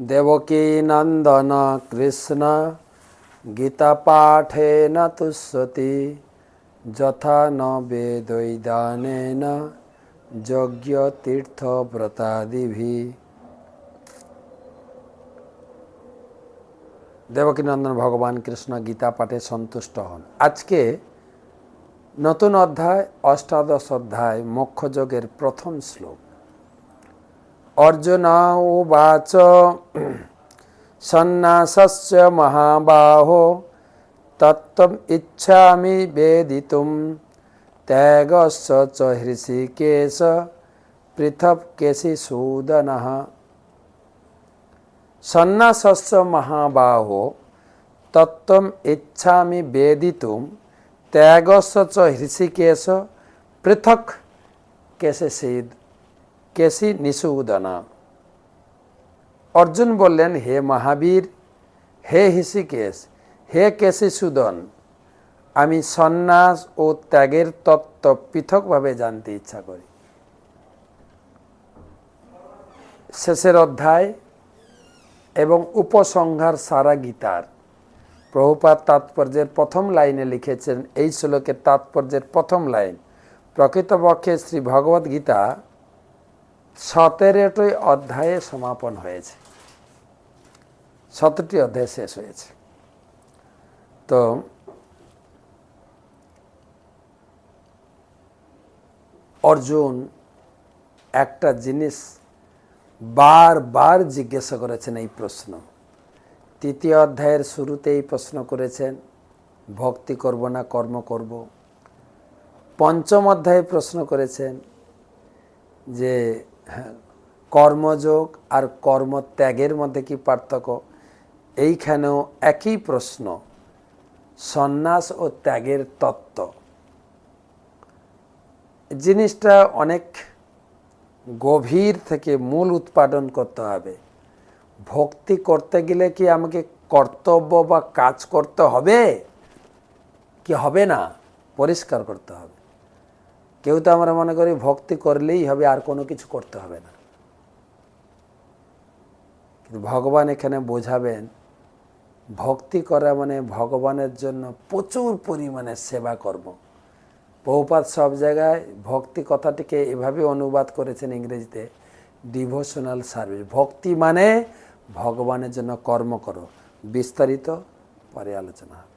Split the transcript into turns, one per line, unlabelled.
দেবকী নন্দন কৃষ্ণ গীতা পাঠেন তুষ্যতি যথা ন বেদৈদানেন যজ্ঞ তীর্থ ব্রতাদিভি দেবকীনন্দন ভগবান কৃষ্ণ গীতা পাঠে সন্তুষ্ট হন আজকে নতুন অধ্যায় অষ্টাদশ অধ্যায় মোক্ষযোগের প্রথম শ্লোক অর্জুন উবাচ সন্ন্যাসস্য মহাবাহো তত্ত্বম ইচ্ছামি বেদিতুম ত্যাগস্য চ হৃষিকেশ পৃথক কেশি সূদনঃ সন্ন্যাসস্য মহাবাহো তত্ত্বম ইচ্ছামি বেদিতুম ত্যাগস্য চ হৃষিকেশ পৃথক কেশে সিদ কেশি নিষুদনা অর্জুন বললেন, হে মহাবীর, হে হৃষিকেশ হে কেশি সুদন, আমি সন্ন্যাস ও ত্যাগের তত্ত্ব পৃথকভাবে জানতে ইচ্ছা করি। শেষের অধ্যায় এবং উপসংহার সারা গীতার। প্রভুপাত তাৎপর্যের প্রথম লাইনে লিখেছেন, এই শ্লোকের তাৎপর্যের প্রথম লাইন, প্রকৃতপক্ষে শ্রী ভগবদ গীতা সতেরোটি অধ্যায়ে সমাপন হয়েছে। সতেরোটি অধ্যায় শেষ হয়েছে। তো অর্জুন একটা জিনিস বারবার জিজ্ঞাসা করেছেন এই প্রশ্ন। তৃতীয় অধ্যায়ের শুরুতেই প্রশ্ন করেছেন, ভক্তি করব না, কর্ম করব? পঞ্চম অধ্যায়ে প্রশ্ন করেছেন যে হ্যাঁ, কর্মযোগ আর কর্মত্যাগের মধ্যে কি পার্থক্য? এইখানেও একই প্রশ্ন সন্ন্যাস ও ত্যাগের তত্ত্ব। জিনিসটা অনেক গভীর থেকে মূল উৎপাদন করতে হবে। ভক্তি করতে গেলে কি আমাকে কর্তব্য বা কাজ করতে হবে? কি হবে না? পরিষ্কার করতে হবে। কেউ তো আমরা মনে করি ভক্তি করলেই হবে, আর কোনো কিছু করতে হবে না। কিন্তু ভগবান এখানে বোঝাবেন, ভক্তি করা মানে ভগবানের জন্য প্রচুর পরিমাণে সেবা কর্ম। বহুপাত সব জায়গায় ভক্তি কথাটিকে এভাবে অনুবাদ করেছেন ইংরেজিতে, ডিভোশনাল সার্ভিস। ভক্তি মানে ভগবানের জন্য কর্ম করো। বিস্তারিত পরে আলোচনা হবে।